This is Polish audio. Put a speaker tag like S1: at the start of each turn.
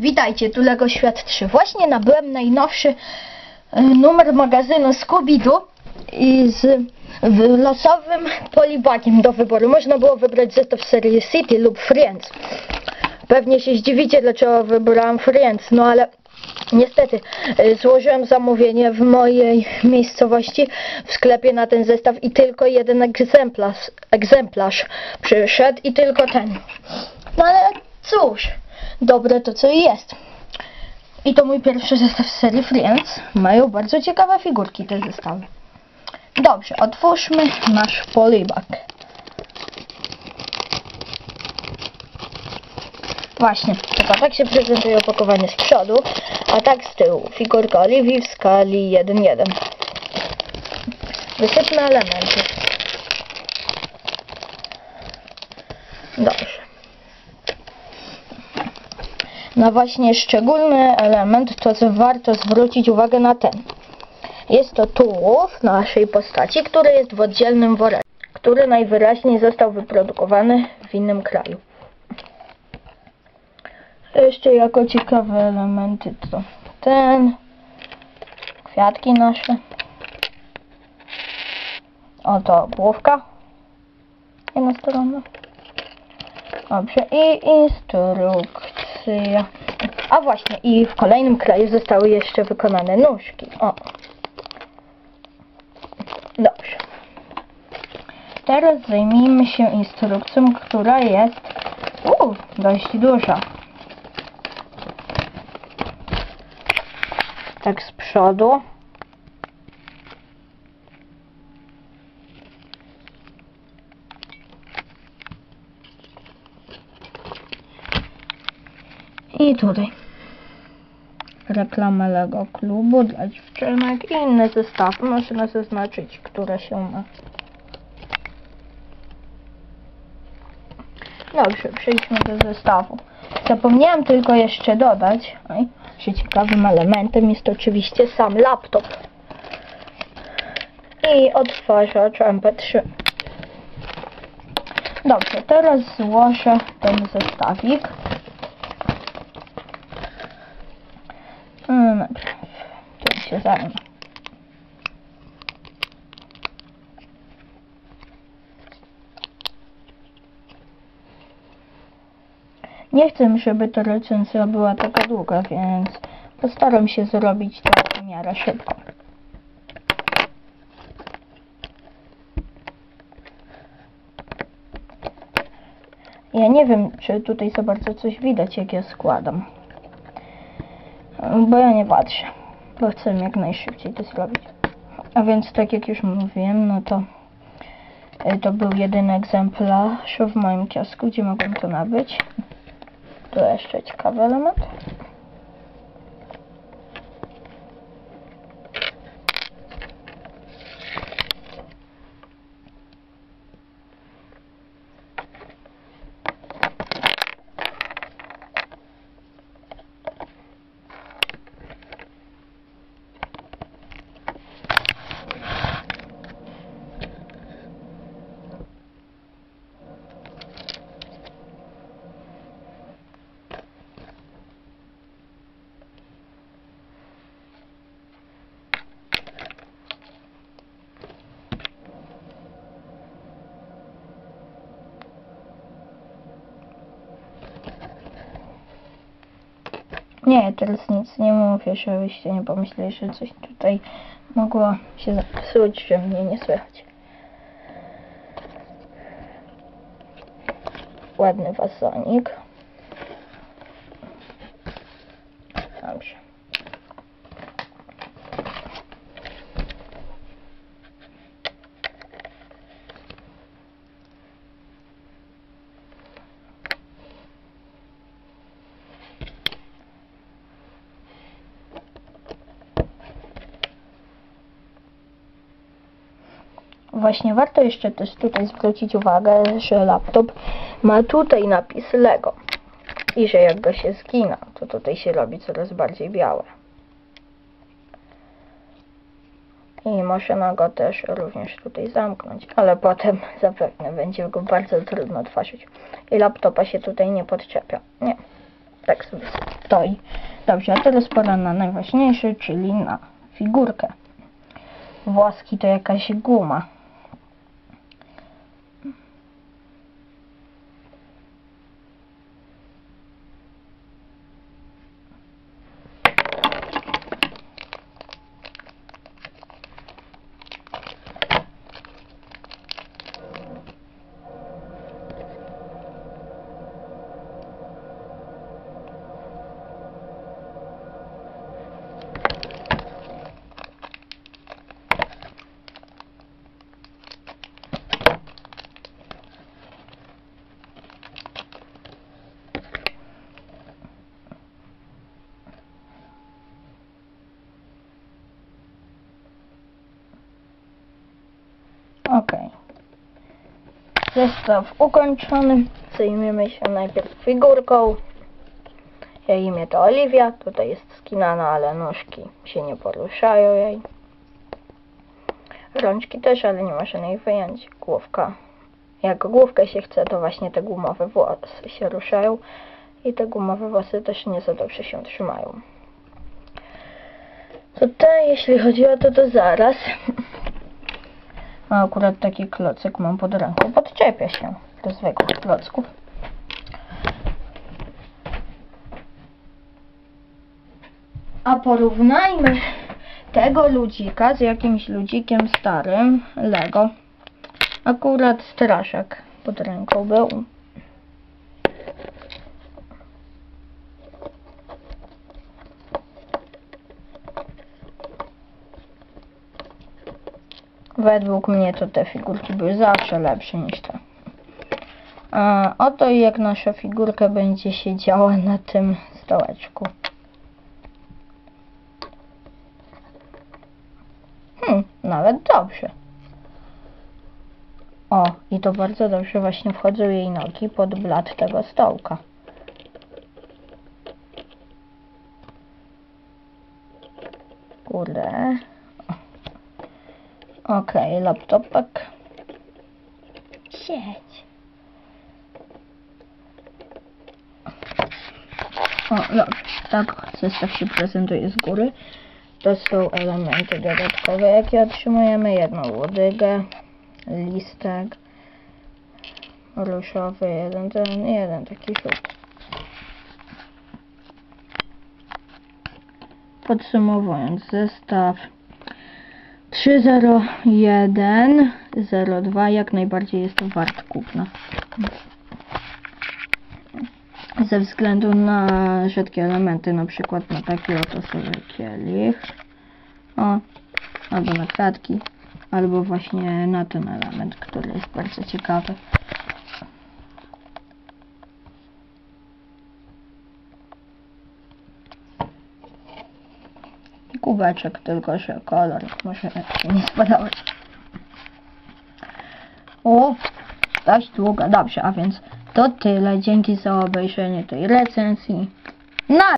S1: Witajcie, tu Lego Świat 3. Właśnie nabyłem najnowszy e, numer magazynu Scooby-Doo i z losowym polibakiem do wyboru. Można było wybrać zestaw serii City lub Friends. Pewnie się zdziwicie, dlaczego wybrałem Friends, no ale niestety e, złożyłem zamówienie w mojej miejscowości w sklepie na ten zestaw i tylko jeden egzemplarz, egzemplarz przyszedł i tylko ten. No ale cóż, dobre to co jest. I to mój pierwszy zestaw z serii Friends. Mają bardzo ciekawe figurki te zestawy. Dobrze, otwórzmy nasz polibak. Właśnie, tylko tak się prezentuje opakowanie z przodu, a tak z tyłu. Figurka Oliwii w skali 1-1. Wysypne elementy. Dobrze. No właśnie szczególny element to warto zwrócić uwagę na ten. Jest to tułów naszej postaci, który jest w oddzielnym woreczku, który najwyraźniej został wyprodukowany w innym kraju. Jeszcze jako ciekawe elementy to ten, kwiatki nasze, oto główka jednostronna. Dobrze, i instrukcja. A właśnie, i w kolejnym kraju zostały jeszcze wykonane nóżki. O. Dobrze. Teraz zajmijmy się instrukcją, która jest u, dość duża. Tak z przodu. I tutaj reklama Lego klubu dla dziewczynek i inne zestawy. Można zaznaczyć, które się ma. Dobrze, przejdźmy do zestawu. Zapomniałam tylko jeszcze dodać, oj, że ciekawym elementem jest oczywiście sam laptop i odtwarzacz MP3. Dobrze, teraz złożę ten zestawik. No dobrze, Nie chcę, żeby ta recenzja była taka długa, więc postaram się zrobić to w miarę szybko. Ja nie wiem, czy tutaj za bardzo coś widać, jak ja składam. Bo ja nie patrzę, bo chcę jak najszybciej to zrobić. A więc tak jak już mówiłem, no to e, to był jedyny egzemplarz w moim kiosku, gdzie mogłem to nabyć. Tu jeszcze ciekawy element. Nie, teraz nic nie mówię, żebyście nie pomyśleli, że coś tutaj mogło się zepsuć, że mnie nie słychać. Ładny wazonik. Dobrze. Właśnie warto jeszcze też tutaj zwrócić uwagę, że laptop ma tutaj napis Lego i że jak go się zgina, to tutaj się robi coraz bardziej białe. I można go też również tutaj zamknąć, ale potem zapewne będzie go bardzo trudno otworzyć. I laptopa się tutaj nie podczepia. Nie, tak sobie.
S2: stoi. Dobrze, a teraz pora na najważniejszy, czyli na figurkę. Włoski to jakaś guma. Ok. Zestaw ukończony. Zajmiemy się najpierw figurką. Jej imię to Oliwia. Tutaj jest skinana, ale nóżki się nie poruszają jej. Rączki też, ale nie ma żadnych wyjęć. Główka. Jak główkę się chce, to właśnie te gumowe włosy się ruszają. I te gumowe włosy też nie za dobrze się trzymają. Tutaj, jeśli chodzi o to, to zaraz. A akurat taki klocek mam pod ręką. Podczepia się do zwykłych klocków. A porównajmy tego ludzika z jakimś ludzikiem starym Lego. Akurat straszak pod ręką był. Według mnie to te figurki były zawsze lepsze niż te. A oto jak nasza figurka będzie siedziała na tym stołeczku. Hmm, nawet dobrze. O, i to bardzo dobrze właśnie wchodzą jej nogi pod blat tego stołka. Kurde. Okej, laptopek. Siedź. O, dobrze. Tak zestaw się prezentuje z góry. To są elementy dodatkowe, jakie otrzymujemy. Jedną łodygę, listek ruszowy, jeden ten, jeden taki żółty. Podsumowując, zestaw 30102 jak najbardziej jest wart kupna. Ze względu na rzadkie elementy, na przykład na taki oto sobie kielich. O, albo na kratki, albo właśnie na ten element, który jest bardzo ciekawy. Kubeczek, tylko że kolor może nie spodobać. O, dość długa. Dobrze, a więc to tyle. Dzięki za obejrzenie tej recenzji. Na